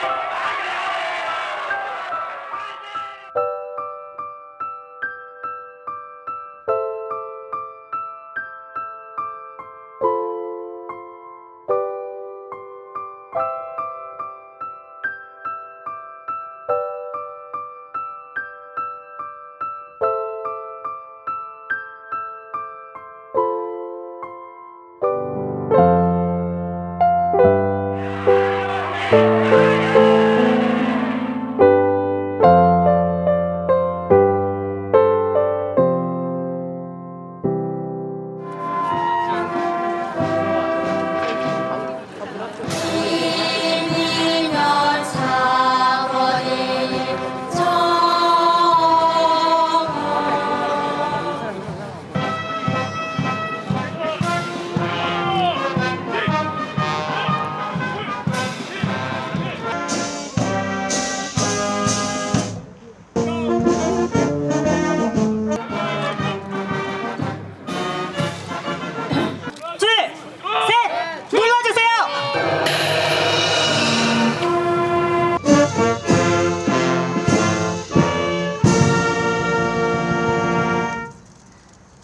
Bye.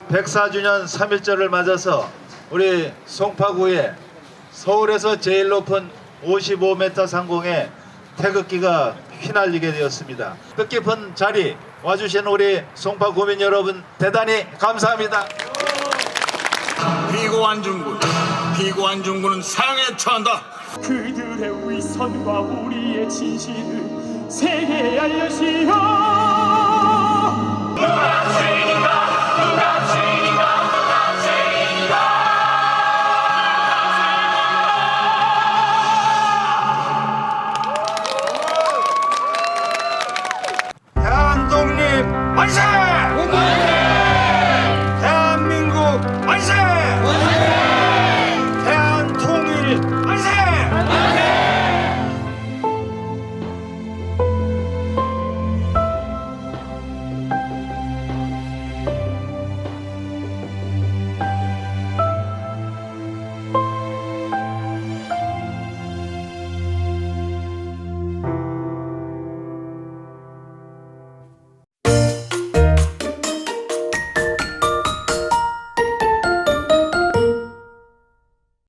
104주년 3.1절을 맞아서 우리 송파구에 서울에서 제일 높은 55m 상공에 태극기가 휘날리게 되었습니다. 뜻깊은 자리 와주신 우리 송파구민 여러분 대단히 감사합니다. 피고한 중군, 피고한 중군은 사형에 처한다. 그들의 위선과 우리의 진실을 세계에 알려시오